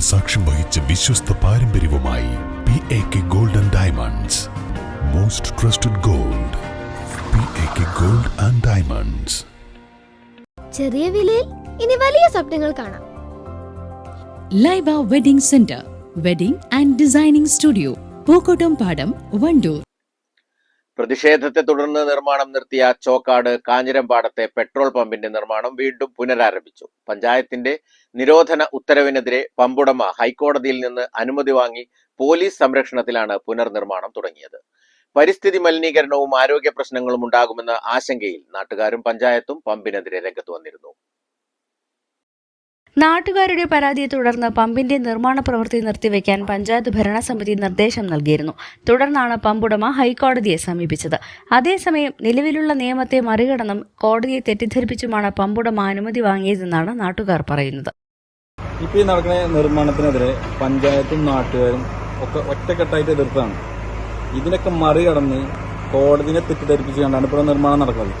സാക്ഷ്യം വഹിച്ച വിശ്വസ്ത പാരമ്പര്യവുമായി P A K gold and diamonds most trusted gold P A K gold and diamonds ചെറിയ വിലയിൽ ഇനി വലിയ സ്വപ്നങ്ങൾ കാണാം. Laiba wedding centre wedding and designing studio Pookkottumpadam Wandoor പ്രതിഷേധത്തെ തുടർന്ന് നിർമ്മാണം നിർത്തിയ ചോക്കാട് കാഞ്ഞിരമ്പാടത്തെ പെട്രോൾ പമ്പിന്റെ നിർമ്മാണം വീണ്ടും പുനരാരംഭിച്ചു. പഞ്ചായത്തിന്റെ നിരോധന ഉത്തരവിനെതിരെ പമ്പുടമ ഹൈക്കോടതിയിൽ നിന്ന് അനുമതി വാങ്ങി പോലീസ് സംരക്ഷണത്തിലാണ് പുനർനിർമ്മാണം തുടങ്ങിയത്. പരിസ്ഥിതി മലിനീകരണവും ആരോഗ്യ പ്രശ്നങ്ങളും ഉണ്ടാകുമെന്ന ആശങ്കയിൽ നാട്ടുകാരും പഞ്ചായത്തും പമ്പിനെതിരെ രംഗത്ത് വന്നിരുന്നു. നാട്ടുകാരുടെ പരാതിയെ തുടർന്ന് പമ്പിന്റെ നിർമ്മാണ പ്രവൃത്തി നിർത്തിവെക്കാൻ പഞ്ചായത്ത് ഭരണസമിതി നിർദ്ദേശം നൽകിയിരുന്നു. തുടർന്നാണ് പമ്പുടമ ഹൈക്കോടതിയെ സമീപിച്ചത്. അതേസമയം നിലവിലുള്ള നിയമത്തെ മറികടന്നും കോടതിയെ തെറ്റിദ്ധരിപ്പിച്ചുമാണ് പമ്പുടമ അനുമതി വാങ്ങിയതെന്നാണ് നാട്ടുകാർ പറയുന്നത്. ഇപ്പോൾ ഈ നടക്കുന്ന നിർമ്മാണത്തിനെതിരെ പഞ്ചായത്തും നാട്ടുകാരും ഒക്കെ ഒറ്റക്കെട്ടായിട്ട് എതിർത്താണ് ഇതിനൊക്കെ മറികടന്ന് കോടതിനെ തെറ്റിദ്ധരിപ്പിച്ചുകൊണ്ടാണ് ഇപ്പോൾ നിർമ്മാണം നടക്കുന്നത്.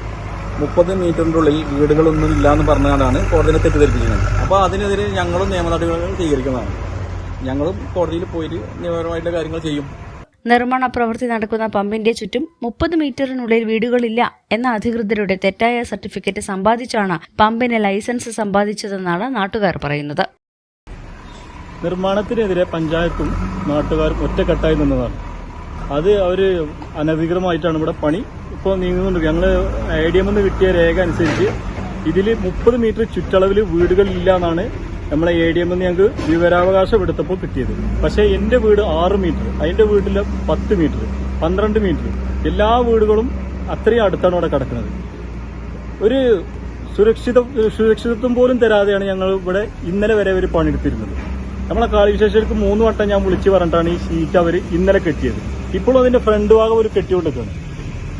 മുപ്പത് മീറ്ററിന്റെ ഉള്ളിൽ വീടുകളൊന്നും ഇല്ല എന്ന് പറഞ്ഞുകൊണ്ടാണ് കോടതിനെ തെറ്റിദ്ധരിപ്പിക്കുന്നത്. അപ്പോൾ അതിനെതിരെ ഞങ്ങളും നിയമ നടപടികൾ സ്വീകരിക്കുന്നതാണ്. ഞങ്ങളും കോടതിയിൽ പോയിട്ട് നിയമപരമായിട്ടുള്ള കാര്യങ്ങൾ ചെയ്യും. നിർമ്മാണ പ്രവൃത്തി നടക്കുന്ന പമ്പിന്റെ ചുറ്റും മുപ്പത് മീറ്ററിനുള്ളിൽ വീടുകളില്ല എന്ന അധികൃതരുടെ തെറ്റായ സർട്ടിഫിക്കറ്റ് സമ്പാദിച്ചാണ് പമ്പിന് ലൈസൻസ് സമ്പാദിച്ചതെന്നാണ് നാട്ടുകാർ പറയുന്നത്. നിർമ്മാണത്തിനെതിരെ പഞ്ചായത്തും നാട്ടുകാരും ഒറ്റക്കെട്ടായി നിന്നതാണ്. അത് അവർ അനധികൃതമായിട്ടാണ് ഇവിടെ പണി ഇപ്പോൾ നീങ്ങുന്നുണ്ട്. ഞങ്ങൾ ഐ ഡി എമ്മിൽ നിന്ന് കിട്ടിയ രേഖ അനുസരിച്ച് ഇതിൽ മുപ്പത് മീറ്റർ ചുറ്റളവിൽ വീടുകളില്ല എന്നാണ് നമ്മളെ എ ഡി എമ്മിൽ നിന്ന് ഞങ്ങൾക്ക് വിവരാവകാശം എടുത്തപ്പോൾ കിട്ടിയത്. പക്ഷേ എന്റെ വീട് ആറ് മീറ്റർ അതിന്റെ വീട്ടിൽ പത്ത് മീറ്റർ പന്ത്രണ്ട് മീറ്റർ. എല്ലാ വീടുകളും അത്രയും അടുത്താണ് അവിടെ കിടക്കുന്നത്. ഒരു സുരക്ഷിത സുരക്ഷിതത്വം പോലും തരാതെയാണ് ഞങ്ങൾ ഇവിടെ ഇന്നലെ വരെ അവർ പണിയെടുത്തിരുന്നത്. നമ്മളെ കാളിവിശേഷർക്ക് മൂന്ന് വട്ടം ഞാൻ വിളിച്ചു പറഞ്ഞിട്ടാണ് ഈ ഷീറ്റ് അവർ ഇന്നലെ കെട്ടിയത്. ഇപ്പോഴും അതിന്റെ ഫ്രണ്ട് ഭാഗം ഒരു കെട്ടിക്കൊണ്ടിരിക്കുകയാണ്.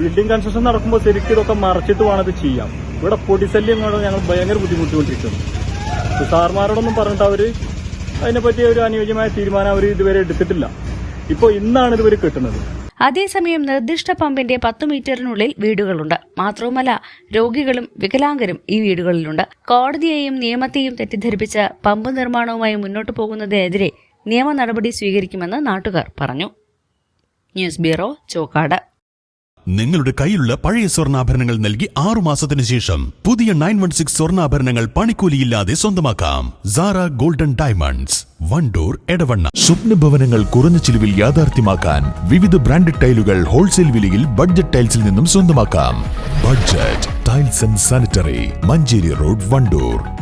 ബിൽഡിംഗ് കൺസ്ട്രക്ഷൻ നടക്കുമ്പോൾ ശരിക്കും ഇതൊക്കെ മറച്ചിട്ട് വേണം ഇത് ചെയ്യാം. ഇവിടെ പൊടിശല്യം കൊണ്ട് ഞങ്ങൾ ഭയങ്കര ബുദ്ധിമുട്ടിക്കൊണ്ടിരിക്കുന്നു ഇത് സാർമാരോടൊന്നും പറഞ്ഞിട്ട് അവർ അതിനെപ്പറ്റി ഒരു അനുയോജ്യമായ തീരുമാനം അവർ ഇതുവരെ എടുത്തിട്ടില്ല. ഇപ്പോൾ ഇന്നാണ് ഇതുവരെ കിട്ടുന്നത്. അതേസമയം നിർദ്ദിഷ്ട പമ്പിന്റെ പത്ത് മീറ്ററിനുള്ളിൽ വീടുകളുണ്ട്. മാത്രവുമല്ല രോഗികളും വികലാംഗരും ഈ വീടുകളിലുണ്ട്. കോടതിയെയും നിയമത്തെയും തെറ്റിദ്ധരിപ്പിച്ച് പമ്പ് നിർമ്മാണവുമായി മുന്നോട്ടു പോകുന്നതിനെതിരെ നിയമ നടപടി സ്വീകരിക്കുമെന്ന് നാട്ടുകാർ പറഞ്ഞു. News bureau Chokkad. നിങ്ങളുടെ കയ്യിലുള്ള പഴയ സ്വർണാഭരണങ്ങൾ നൽകി ആറു മാസത്തിനു ശേഷം പുതിയ നയൻ വൺ സിക്സ് സ്വർണാഭരണങ്ങൾ പണിക്കൂലിയില്ലാതെ സ്വന്തമാക്കാം. Sara golden diamonds Wandoor Edavanna. സ്വപ്ന ഭവനങ്ങൾ കുറഞ്ഞ ചിലവിൽ യാഥാർത്ഥ്യമാക്കാൻ വിവിധ ബ്രാൻഡഡ് ടൈലുകൾ ഹോൾസെയിൽ വിലയിൽ ബഡ്ജറ്റ് ടൈൽസിൽ നിന്നും സ്വന്തമാക്കാം. Budget tiles and sanitary Manjeri road Wandoor